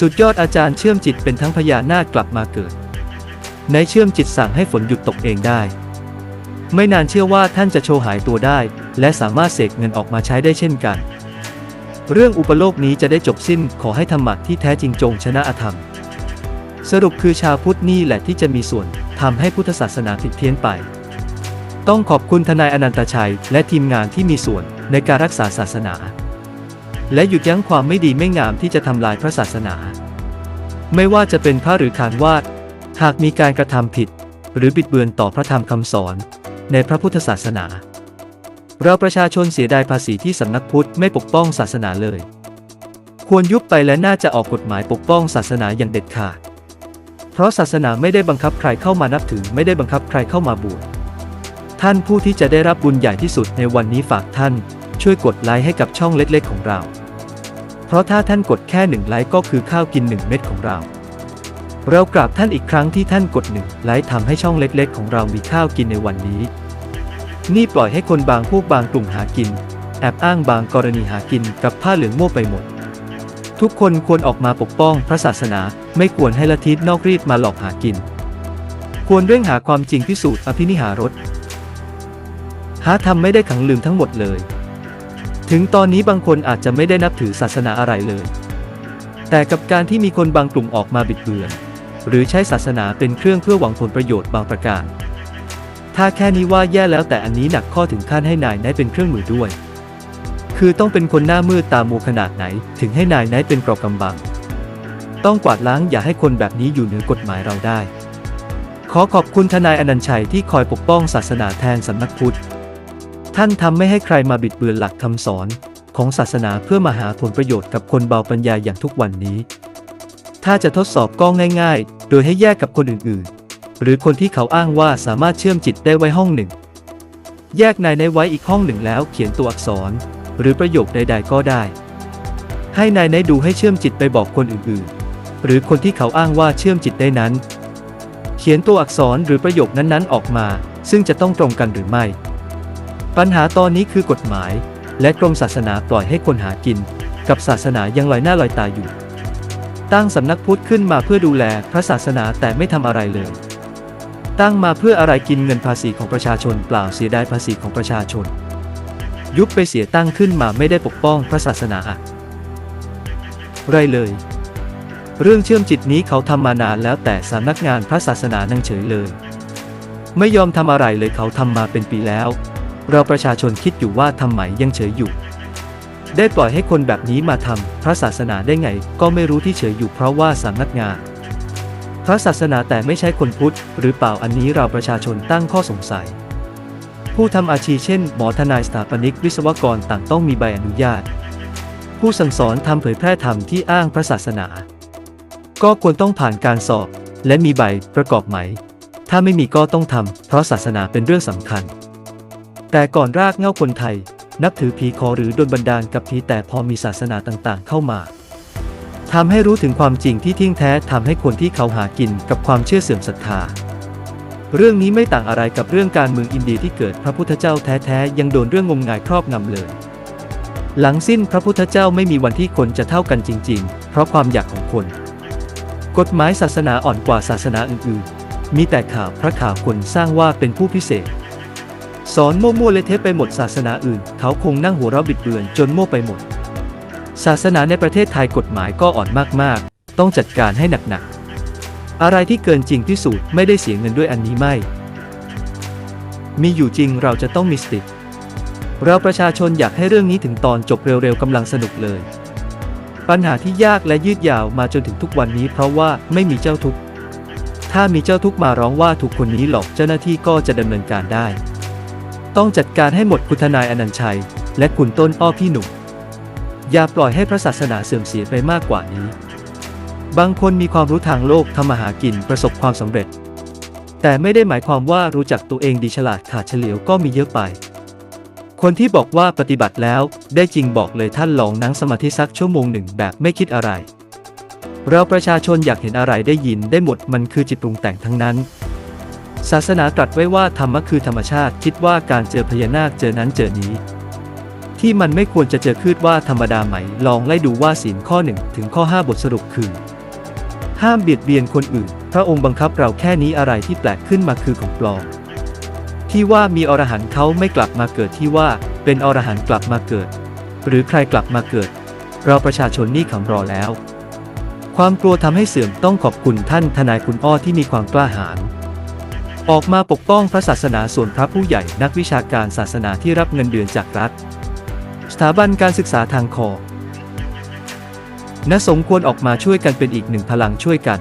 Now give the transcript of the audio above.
สุดยอดอาจารย์เชื่อมจิตเป็นทั้งพญานาคกลับมาเกิด ในเชื่อมจิตสั่งให้ฝนหยุดตกเองได้ ไม่นานเชื่อว่าท่านจะโชว์หายตัวได้ และสามารถเสกเงินออกมาใช้ได้เช่นกัน เรื่องอุปโลกนี้จะได้จบสิ้นขอให้ธรรมะที่แท้จริงจงชนะอธรรม สรุปคือชาวพุทธนี่แหละที่จะมีส่วนทำให้พุทธศาสนาผิดเพี้ยนไป ต้องขอบคุณทนายอนันตชัย และทีมงานที่มีส่วนในการรักษาศาสนา และหยุดยั้งความไม่ดีไม่งามที่จะทำลายพระศาสนา ไม่ว่าจะเป็นพระหรือขานวาดหากมีการกระทำผิด หรือบิดเบือนต่อพระธรรมคำสอน ในพระพุทธศาสนา เราประชาชนเสียดายภาษีที่สำนักพุทธไม่ปกป้องศาสนาเลย ควรยุบไปและน่าจะออกกฎหมายปกป้องศาสนาอย่างเด็ดขาด เพราะศาสนาไม่ได้บังคับใครเข้ามานับถือไม่ได้บังคับใครเข้ามาบวชท่านผู้ที่จะได้รับบุญใหญ่ที่สุดในวันนี้ฝากท่าน ช่วยกดไลค์ให้กับช่องเล็กๆของเรา เพราะถ้าท่านกดแค่หนึ่งไลค์ก็คือข้าวกินหนึ่งเม็ดของเรา เรากราบท่านอีกครั้งที่ท่านกดหนึ่งไลค์ทำให้ช่องเล็กๆ ของเรามีข้าวกินในวันนี้ นี่ปล่อยให้คนบางพวกบางกลุ่มหากิน แอบอ้างบางกรณีหากินกับผ้าเหลืองโม่วไปหมด ทุกคนควรออกมาปกป้องพระศาสนา ไม่ควรให้ละทิศนอกรีดมาหลอกหากิน ควรเร่งหาความจริงพิสูจน์อภินิหารสหาทำไม่ได้ขังลืมทั้งหมดเลย ถึงตอนนี้บางคนอาจจะไม่ได้นับถือศาสนาอะไรเลย แต่กับการที่มีคนบางกลุ่มออกมาบิดเบือน หรือใช้ศาสนาเป็นเครื่องเพื่อหวังผลประโยชน์บางประการ ถ้าแค่นี้ว่าแย่แล้วแต่อันนี้หนักข้อถึงขั้นให้นายนายเป็นเครื่องมือด้วย คือต้องเป็นคนหน้ามืดตามัวขนาดไหน ถึงให้นายนายเป็นกรอบกำบัง ต้องกวาดล้างอย่าให้คนแบบนี้อยู่เหนือกฎหมายเราได้ ขอขอบคุณทนายอนันต์ชัยที่คอยปกป้องศาสนาแทนสำนักพุทธ ท่านทำไม่ให้ใครมาบิดเบือนหลักคำสอนของศาสนาเพื่อมาหาผลประโยชน์กับคนเบาปัญญาอย่างทุกวันนี้ ถ้าจะทดสอบก็ง่ายๆ โดยให้แยกกับคนอื่นๆ หรือคนที่เขาอ้างว่าสามารถเชื่อมจิตได้ไว้ห้องหนึ่ง แยกนายในไว้อีกห้องหนึ่งแล้วเขียนตัวอักษร หรือประโยคใดๆก็ได้ ให้นายในดูให้เชื่อมจิตไปบอกคนอื่นๆ หรือคนที่เขาอ้างว่าเชื่อมจิตได้นั้น เขียนตัวอักษรหรือประโยคนั้นๆ ออกมา ซึ่งจะต้องตรงกันหรือไม่ ปัญหาตอนนี้คือกฎหมาย และกรมศาสนาปล่อยให้คนหากิน กับศาสนายังลอยหน้าลอยตาอยู่ ตั้งสำนักพุทธขึ้นมาเพื่อดูแลพระศาสนาแต่ไม่ทำอะไรเลย ตั้งมาเพื่ออะไรกินเงินภาษีของประชาชนเปล่าเสียดายภาษีของประชาชน ยุบไปเสียตั้งขึ้นมาไม่ได้ปกป้องพระศาสนาอะไรเลย เรื่องเชื่อมจิตนี้เขาทำมานานแล้วแต่สำนักงานพระศาสนานั่งเฉยเลย ไม่ยอมทำอะไรเลยเขาทำมาเป็นปีแล้ว เราประชาชนคิดอยู่ว่าทำไมยังเฉยอยู่ ได้ปล่อยให้คนแบบนี้มาทำพระศาสนาได้ไง ก็ไม่รู้ที่เฉยอยู่เพราะว่าสำนักงาน พระศาสนาแต่ไม่ใช่คนพุทธ หรือเปล่าอันนี้เราประชาชนตั้งข้อสงสัย ผู้ทำอาชีพเช่น หมอทนายสถาปนิกวิศวกรต่างต้องมีใบอนุญาต ผู้สั่งสอนทำเผยแพร่ธรรมที่อ้างพระศาสนา ก็ควรต้องผ่านการสอบ และมีใบประกอบไหม ถ้าไม่มีก็ต้องทำเพราะศาสนาเป็นเรื่องสำคัญ แต่ก่อนรากเง้าคนไทย นับถือผีคอหรือโดนบันดาลกับผีแต่พอมีศาสนาต่างๆ เข้ามาทำให้รู้ถึงความจริงที่ทิ้งแท้ทำให้คนที่เขาหากินกับความเชื่อเสื่อมศรัทธา เรื่องนี้ไม่ต่างอะไรกับเรื่องการเมืองอินเดียที่เกิดพระพุทธเจ้าแท้ๆยังโดนเรื่องงมงายครอบงำเลย หลังสิ้นพระพุทธเจ้าไม่มีวันที่คนจะเท่ากันจริง ๆ เพราะความอยากของคน กฎหมายศาสนาอ่อนกว่าศาสนาอื่นๆ มีแต่ข่าวพระข่าวคนสร้างว่าเป็นผู้พิเศษ สอนมั่วๆเละเทะไปหมดศาสนาอื่น เขาคงนั่งหัวเราะบิดเบือนจนมั่วไปหมด ศาสนาในประเทศไทยกฎหมายก็อ่อนมากๆ ต้องจัดการให้หนักๆ อะไรที่เกินจริงพิสูจน์ไม่ได้เสียเงินด้วยอันนี้ไม่ มีอยู่จริงเราจะต้องมีสติเราประชาชนอยากให้เรื่องนี้ถึงตอนจบเร็วๆกำลังสนุกเลย ปัญหาที่ยากและยืดยาวมาจนถึงทุกวันนี้เพราะว่าไม่มีเจ้าทุกข์ถ้ามีเจ้าทุกข์มาร้องว่าถูกคนนี้หลอกเจ้าหน้าที่ก็จะดำเนินการได้ ต้องจัดการให้หมดคุณทนายอนันชัย และคุณต้นอ้อพี่หนุ่ม อย่าปล่อยให้พระศาสนาเสื่อมเสียไปมากกว่านี้ บางคนมีความรู้ทางโลกทำมาหากินประสบความสำเร็จ แต่ไม่ได้หมายความว่ารู้จักตัวเองดีฉลาดขาดเฉลียวก็มีเยอะไป คนที่บอกว่าปฏิบัติแล้วได้จริงบอกเลยท่านลองนั่งสมาธิสักชั่วโมงหนึ่งแบบไม่คิดอะไร เราประชาชนอยากเห็นอะไรได้ยินได้หมดมันคือจิตปรุงแต่งทั้งนั้น ศาสนาตรัสไว้ว่าธรรมะคือธรรมชาติคิดว่าการเจอพญานาคเจอนั้นเจอนี้ ที่มันไม่ควรจะเจอคืดว่าธรรมดาไหม ลองไล่ดูว่าศีลข้อหนึ่งถึงข้อ 5 บทสรุปคือ ห้ามเบียดเบียนคนอื่น พระองค์บังคับเราแค่นี้อะไรที่แปลกขึ้นมาคือของปลอมที่ว่ามีอรหันต์เขาไม่กลับมาเกิดที่ว่าเป็นอรหันต์กลับมาเกิด หรือใครกลับมาเกิด เราประชาชนนี่ขำรอแล้ว ความกลัวทำให้เสื่อมต้องขอบคุณท่านทนายคุณอ้อที่มีความกล้าหาญ ออกมาปกป้องพระศาสนาส่วนพระผู้ใหญ่นักวิชาการศาสนาที่รับเงินเดือนจากรัฐ สถาบันการศึกษาทางคอณสงควรออกมาช่วยกันเป็นอีกหนึ่งพลังช่วยกัน